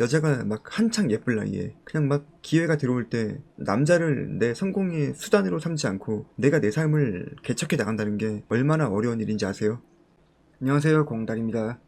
여자가 막 한창 예쁠 나이에 그냥 막 기회가 들어올 때 남자를 내 성공의 수단으로 삼지 않고 내가 내 삶을 개척해 나간다는 게 얼마나 어려운 일인지 아세요? 안녕하세요 공달입니다.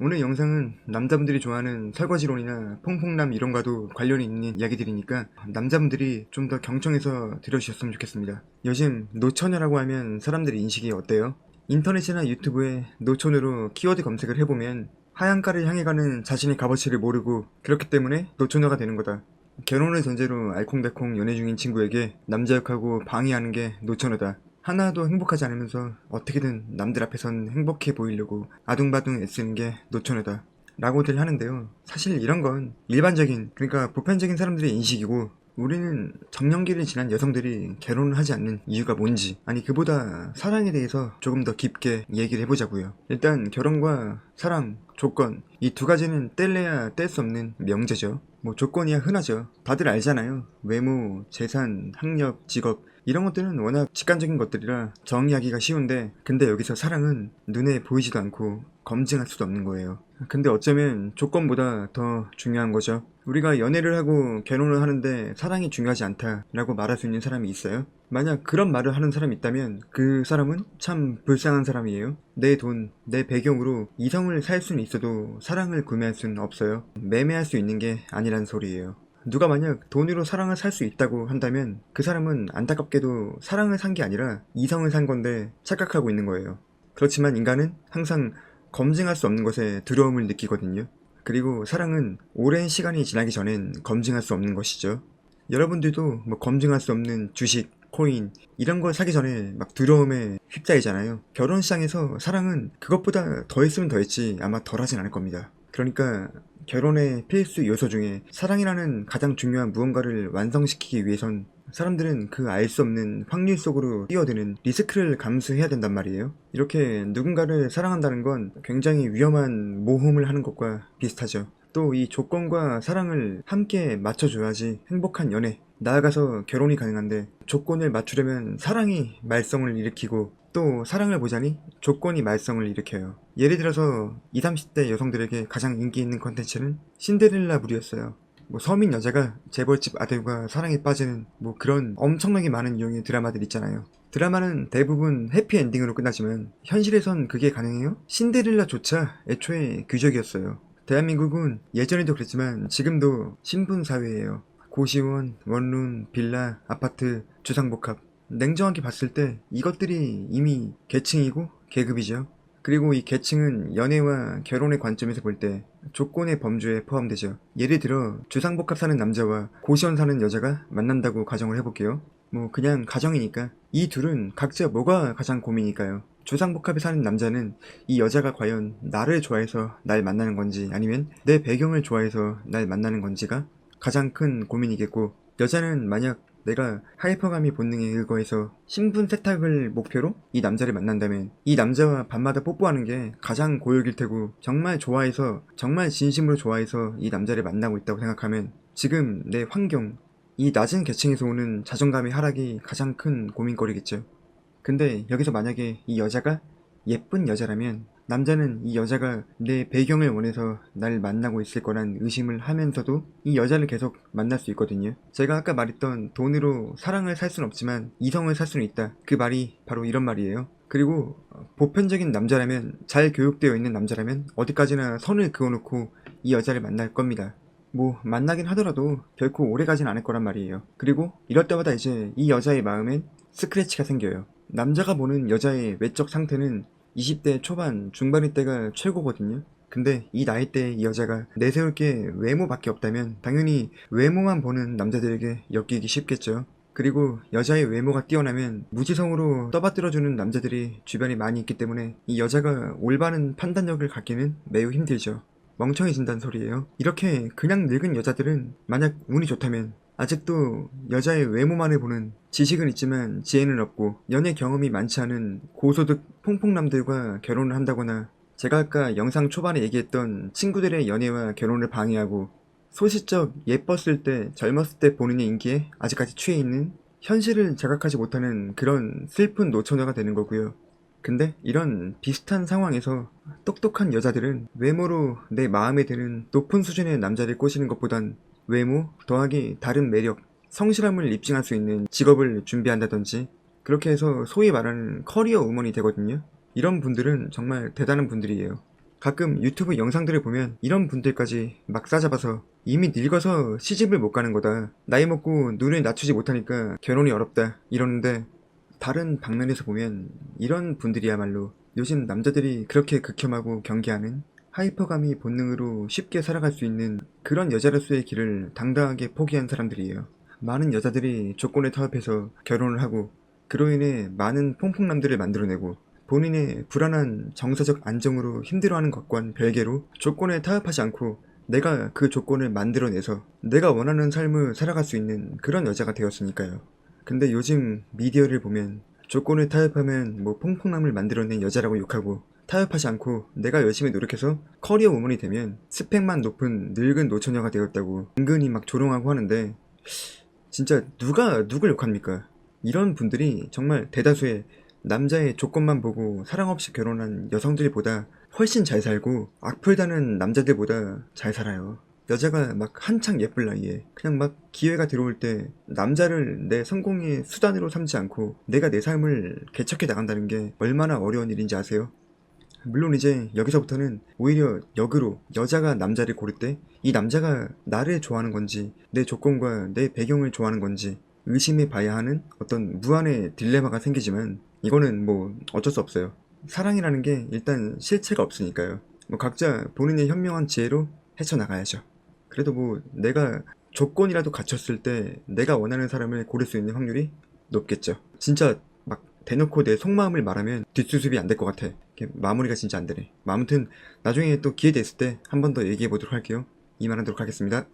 오늘 영상은 남자분들이 좋아하는 설거지론이나 퐁퐁남 이론과도 관련이 있는 이야기들이니까 남자분들이 좀 더 경청해서 들어주셨으면 좋겠습니다. 요즘 노처녀라고 하면 사람들의 인식이 어때요? 인터넷이나 유튜브에 노처녀로 키워드 검색을 해보면 하얀가를 향해 가는 자신의 값어치를 모르고 그렇기 때문에 노처녀가 되는 거다. 결혼을 전제로 알콩달콩 연애 중인 친구에게 남자 역하고 방해하는 게 노처녀다. 하나도 행복하지 않으면서 어떻게든 남들 앞에선 행복해 보이려고 아둥바둥 애쓰는 게 노처녀다. 라고들 하는데요. 사실 이런 건 일반적인, 그러니까 보편적인 사람들의 인식이고, 우리는 정년기를 지난 여성들이 결혼을 하지 않는 이유가 뭔지, 아니, 그보다 사랑에 대해서 조금 더 깊게 얘기를 해보자고요. 일단, 결혼과 사랑, 조건, 이 두 가지는 뗄래야 뗄 수 없는 명제죠. 뭐, 조건이야 흔하죠. 다들 알잖아요. 외모, 재산, 학력, 직업, 이런 것들은 워낙 직관적인 것들이라 정의하기가 쉬운데 근데 여기서 사랑은 눈에 보이지도 않고 검증할 수도 없는 거예요. 근데 어쩌면 조건보다 더 중요한 거죠. 우리가 연애를 하고 결혼을 하는데 사랑이 중요하지 않다라고 말할 수 있는 사람이 있어요? 만약 그런 말을 하는 사람이 있다면 그 사람은 참 불쌍한 사람이에요. 내 돈, 내 배경으로 이성을 살 수는 있어도 사랑을 구매할 수는 없어요. 매매할 수 있는 게 아니란 소리예요. 누가 만약 돈으로 사랑을 살 수 있다고 한다면 그 사람은 안타깝게도 사랑을 산 게 아니라 이성을 산 건데 착각하고 있는 거예요. 그렇지만 인간은 항상 검증할 수 없는 것에 두려움을 느끼거든요. 그리고 사랑은 오랜 시간이 지나기 전엔 검증할 수 없는 것이죠. 여러분들도 뭐 검증할 수 없는 주식, 코인 이런 걸 사기 전에 막 두려움에 휩싸이잖아요. 결혼 시장에서 사랑은 그것보다 더 했으면 더 했지 아마 덜 하진 않을 겁니다. 그러니까 결혼의 필수 요소 중에 사랑이라는 가장 중요한 무언가를 완성시키기 위해선 사람들은 그 알 수 없는 확률 속으로 뛰어드는 리스크를 감수해야 된단 말이에요. 이렇게 누군가를 사랑한다는 건 굉장히 위험한 모험을 하는 것과 비슷하죠. 또 이 조건과 사랑을 함께 맞춰줘야지 행복한 연애, 나아가서 결혼이 가능한데 조건을 맞추려면 사랑이 말썽을 일으키고 또 사랑을 보자니 조건이 말썽을 일으켜요. 예를 들어서 20, 30대 여성들에게 가장 인기 있는 컨텐츠는 신데렐라 물이었어요. 뭐 서민 여자가 재벌집 아들과 사랑에 빠지는 뭐 그런 엄청나게 많은 유형의 드라마들 있잖아요. 드라마는 대부분 해피엔딩으로 끝나지만 현실에선 그게 가능해요? 신데렐라조차 애초에 규적이었어요. 대한민국은 예전에도 그랬지만 지금도 신분 사회예요. 고시원, 원룸, 빌라, 아파트, 주상복합. 냉정하게 봤을 때 이것들이 이미 계층이고 계급이죠. 그리고 이 계층은 연애와 결혼의 관점에서 볼 때 조건의 범주에 포함되죠. 예를 들어 주상복합 사는 남자와 고시원 사는 여자가 만난다고 가정을 해볼게요. 뭐 그냥 가정이니까 이 둘은 각자 뭐가 가장 고민일까요? 주상복합에 사는 남자는 이 여자가 과연 나를 좋아해서 날 만나는 건지 아니면 내 배경을 좋아해서 날 만나는 건지가 가장 큰 고민이겠고 여자는 만약 내가 하이퍼가미 본능에 의거해서 신분 세탁을 목표로 이 남자를 만난다면 이 남자와 밤마다 뽀뽀하는 게 가장 고역일 테고 정말 좋아해서 정말 진심으로 좋아해서 이 남자를 만나고 있다고 생각하면 지금 내 환경 이 낮은 계층에서 오는 자존감의 하락이 가장 큰 고민거리겠죠. 근데 여기서 만약에 이 여자가 예쁜 여자라면 남자는 이 여자가 내 배경을 원해서 날 만나고 있을 거란 의심을 하면서도 이 여자를 계속 만날 수 있거든요. 제가 아까 말했던 돈으로 사랑을 살 수는 없지만 이성을 살 수는 있다. 그 말이 바로 이런 말이에요. 그리고 어, 보편적인 남자라면 잘 교육되어 있는 남자라면 어디까지나 선을 그어놓고 이 여자를 만날 겁니다. 뭐 만나긴 하더라도 결코 오래 가진 않을 거란 말이에요. 그리고 이럴 때마다 이제 이 여자의 마음엔 스크래치가 생겨요. 남자가 보는 여자의 외적 상태는 20대 초반, 중반일 때가 최고거든요. 근데 이 나이 때이 여자가 내세울 게 외모밖에 없다면 당연히 외모만 보는 남자들에게 엮이기 쉽겠죠. 그리고 여자의 외모가 뛰어나면 무지성으로 떠받들어주는 남자들이 주변에 많이 있기 때문에 이 여자가 올바른 판단력을 갖기는 매우 힘들죠. 멍청해진다는 소리예요. 이렇게 그냥 늙은 여자들은 만약 운이 좋다면 아직도 여자의 외모만을 보는 지식은 있지만 지혜는 없고 연애 경험이 많지 않은 고소득 퐁퐁남들과 결혼을 한다거나 제가 아까 영상 초반에 얘기했던 친구들의 연애와 결혼을 방해하고 소시적 예뻤을 때 젊었을 때 본인의 인기에 아직까지 취해 있는 현실을 자각하지 못하는 그런 슬픈 노처녀가 되는 거고요. 근데 이런 비슷한 상황에서 똑똑한 여자들은 외모로 내 마음에 드는 높은 수준의 남자를 꼬시는 것보단 외모 더하기 다른 매력, 성실함을 입증할 수 있는 직업을 준비한다든지 그렇게 해서 소위 말하는 커리어 우먼이 되거든요. 이런 분들은 정말 대단한 분들이에요. 가끔 유튜브 영상들을 보면 이런 분들까지 막 싸잡아서 이미 늙어서 시집을 못 가는 거다. 나이 먹고 눈을 낮추지 못하니까 결혼이 어렵다. 이러는데 다른 방면에서 보면 이런 분들이야말로 요즘 남자들이 그렇게 극혐하고 경계하는 하이퍼감이 본능으로 쉽게 살아갈 수 있는 그런 여자로서의 길을 당당하게 포기한 사람들이에요. 많은 여자들이 조건에 타협해서 결혼을 하고 그로 인해 많은 퐁퐁남들을 만들어내고 본인의 불안한 정서적 안정으로 힘들어하는 것과는 별개로 조건에 타협하지 않고 내가 그 조건을 만들어내서 내가 원하는 삶을 살아갈 수 있는 그런 여자가 되었으니까요. 근데 요즘 미디어를 보면 조건을 타협하면 뭐 퐁퐁남을 만들어낸 여자라고 욕하고 타협하지 않고 내가 열심히 노력해서 커리어 우먼이 되면 스펙만 높은 늙은 노처녀가 되었다고 은근히 막 조롱하고 하는데 진짜 누가 누굴 욕합니까? 이런 분들이 정말 대다수의 남자의 조건만 보고 사랑 없이 결혼한 여성들보다 훨씬 잘 살고 악플다는 남자들보다 잘 살아요. 여자가 막 한창 예쁠 나이에 그냥 막 기회가 들어올 때 남자를 내 성공의 수단으로 삼지 않고 내가 내 삶을 개척해 나간다는 게 얼마나 어려운 일인지 아세요? 물론 이제 여기서부터는 오히려 역으로 여자가 남자를 고를 때 이 남자가 나를 좋아하는 건지 내 조건과 내 배경을 좋아하는 건지 의심해 봐야 하는 어떤 무한의 딜레마가 생기지만 이거는 뭐 어쩔 수 없어요. 사랑이라는 게 일단 실체가 없으니까요. 뭐 각자 본인의 현명한 지혜로 헤쳐나가야죠. 그래도 뭐 내가 조건이라도 갖췄을 때 내가 원하는 사람을 고를 수 있는 확률이 높겠죠. 진짜 막 대놓고 내 속마음을 말하면 뒷수습이 안 될 것 같아. 마무리가 진짜 안 되네. 뭐 아무튼 나중에 또 기회 됐을 때 한 번 더 얘기해 보도록 할게요. 이만하도록 하겠습니다.